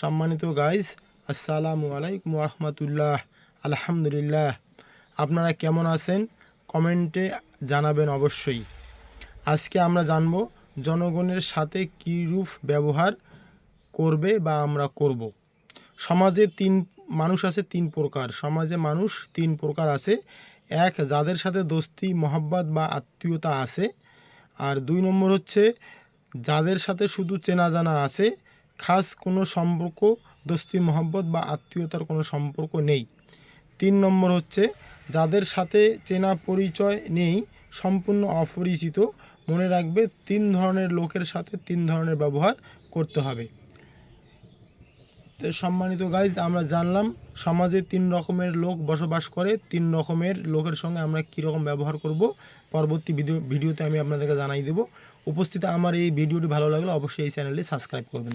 সম্মানিত গাইজ আসসালামু আলাইকুম রহমতুল্লাহ। আলহামদুলিল্লাহ। আপনারা কেমন আছেন? কমেন্টে জানাবেন অবশ্যই। আজকে আমরা জানব জনগণের সাথে কী রূপ ব্যবহার করবে বা আমরা করব। সমাজে তিন, মানুষ আছে তিন প্রকার। সমাজে মানুষ তিন প্রকার আছে। এক, যাদের সাথে দোস্তি, মহাব্বত বা আত্মীয়তা আছে। আর দুই নম্বর হচ্ছে, যাদের সাথে শুধু চেনা জানা আছে খাস কোনো সম্পর্ক, দোস্তি, মহব্বত বা আত্মীয়তার কোনো সম্পর্ক নেই। তিন নম্বর হচ্ছে, যাদের সাথে চেনা পরিচয় নেই, সম্পূর্ণ অপরিচিত, মনে রাখবে তিন ধরনের লোকের সাথে তিন ধরনের ব্যবহার করতে হবে। সম্মানিত গাইজ আমরা জানলাম, সমাজে তিন রকমের লোক বসবাস করে, তিন রকমের লোকের সঙ্গে আমরা কীরকম ব্যবহার করব, পরবর্তী ভিডিও, ভিডিওতে আমি আপনাদেরকে জানাই দেব। উপস্থিত আমার এই ভিডিওটি ভালো লাগলে অবশ্যই এই চ্যানেলটি সাবস্ক্রাইব করবেন।